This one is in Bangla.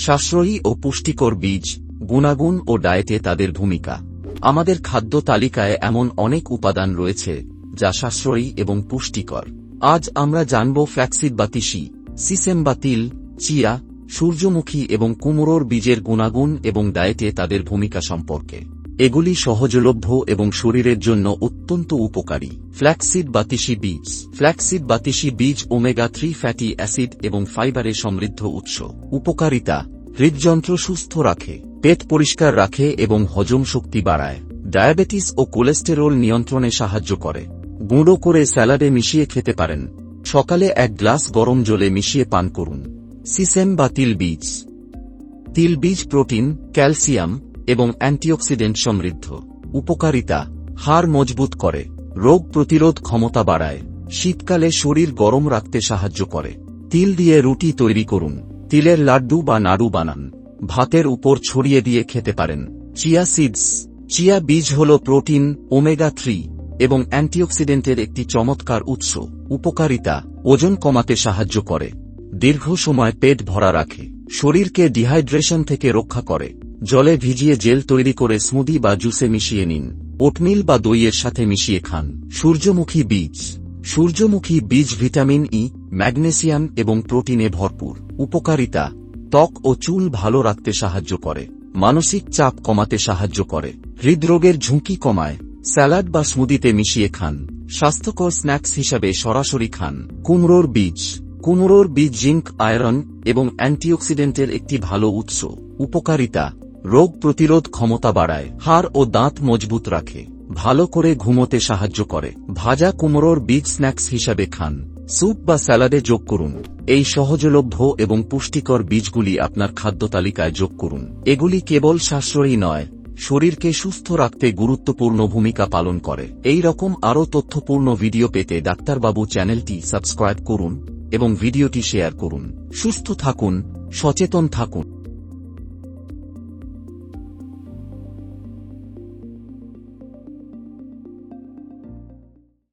সাশ্রয়ী ও পুষ্টিকর বীজ, গুণাগুণ ও ডায়েটে তাদের ভূমিকা। আমাদের খাদ্য তালিকায় এমন অনেক উপাদান রয়েছে, যা সাশ্রয়ী এবং পুষ্টিকর। আজ আমরা জানব ফ্ল্যাক্সিড বা তিসি, সিসেম বা তিল, চিয়া, সূর্যমুখী এবং কুমড়োর বীজের গুণাগুণ এবং ডায়েটে তাদের ভূমিকা সম্পর্কে। এগুলি সহজলভ্য এবং শরীরের জন্য অত্যন্ত উপকারী। ফ্ল্যাক্সিড বাতিসি বীজ। ফ্ল্যাক্সিড বাতিসি বীজ ওমেগা থ্রি ফ্যাটি অ্যাসিড এবং ফাইবারে সমৃদ্ধ উৎস। উপকারিতা। হৃদযন্ত্র সুস্থ রাখে, পেট পরিষ্কার রাখে এবং হজম শক্তি বাড়ায়। ডায়াবেটিস ও কোলেস্টেরল নিয়ন্ত্রণে সাহায্য করে। গুঁড়ো করে স্যালাডে মিশিয়ে খেতে পারেন। সকালে এক গ্লাস গরম জলে মিশিয়ে পান করুন। সিসেম বা তিল বীজ। তিল বীজ প্রোটিন, ক্যালসিয়াম এবং অ্যান্টিঅক্সিডেন্ট সমৃদ্ধ। উপকারিতা, হাড় মজবুত করে, রোগ প্রতিরোধ ক্ষমতা বাড়ায়, শীতকালে শরীর গরম রাখতে সাহায্য করে। তিল দিয়ে রুটি তৈরি করুন, তিলের লাড্ডু বা নাড়ু বানান, ভাতের উপর ছড়িয়ে দিয়ে খেতে পারেন। চিয়া সিডস, চিয়া বীজ হল প্রোটিন, ওমেগা থ্রি এবং অ্যান্টিঅক্সিডেন্টের একটি চমৎকার উৎস। উপকারিতা, ওজন কমাতে সাহায্য করে। দীর্ঘ সময় পেট ভরা রাখে, শরীরকে ডিহাইড্রেশন থেকে রক্ষা করে। জলে ভিজিয়ে জেল তৈরি করে স্মুদি বা জুসে মিশিয়ে নিন। ওটমিল বা দইয়ের সাথে মিশিয়ে খান। সূর্যমুখী বীজ। সূর্যমুখী বীজ ভিটামিন ই, ম্যাগনেসিয়াম এবং প্রোটিনে ভরপুর। উপকারিতা, ত্বক ও চুল ভালো রাখতে সাহায্য করে। মানসিক চাপ কমাতে সাহায্য করে। হৃদরোগের ঝুঁকি কমায়। স্যালাড বা স্মুদিতে মিশিয়ে খান। স্বাস্থ্যকর স্ন্যাক্স হিসাবে সরাসরি খান। কুমড়োর বীজ। কুমড়োর বীজ জিঙ্ক, আয়রন এবং অ্যান্টিঅক্সিডেন্টের একটি ভালো উৎস। উপকারিতা রোগ প্রতিরোধ ক্ষমতা বাড়ায়, হাড় ও দাঁত মজবুত রাখে, ভালো করে ঘুমোতে সাহায্য করে, ভাজা কুমড়োর বীজ স্ন্যাক্স হিসাবে খান, স্যুপ বা স্যালাডে যোগ করুন, এই সহজলভ্য এবং পুষ্টিকর বীজগুলি আপনার খাদ্য তালিকায় যোগ করুন, এগুলি কেবল সাশ্রয়ী নয়, শরীরকে সুস্থ রাখতে গুরুত্বপূর্ণ ভূমিকা পালন করে, এই রকম আরও তথ্যপূর্ণ ভিডিও পেতে ডাক্তারবাবু চ্যানেলটি সাবস্ক্রাইব করুন এবং ভিডিওটি শেয়ার করুন, সুস্থ থাকুন, সচেতন থাকুন।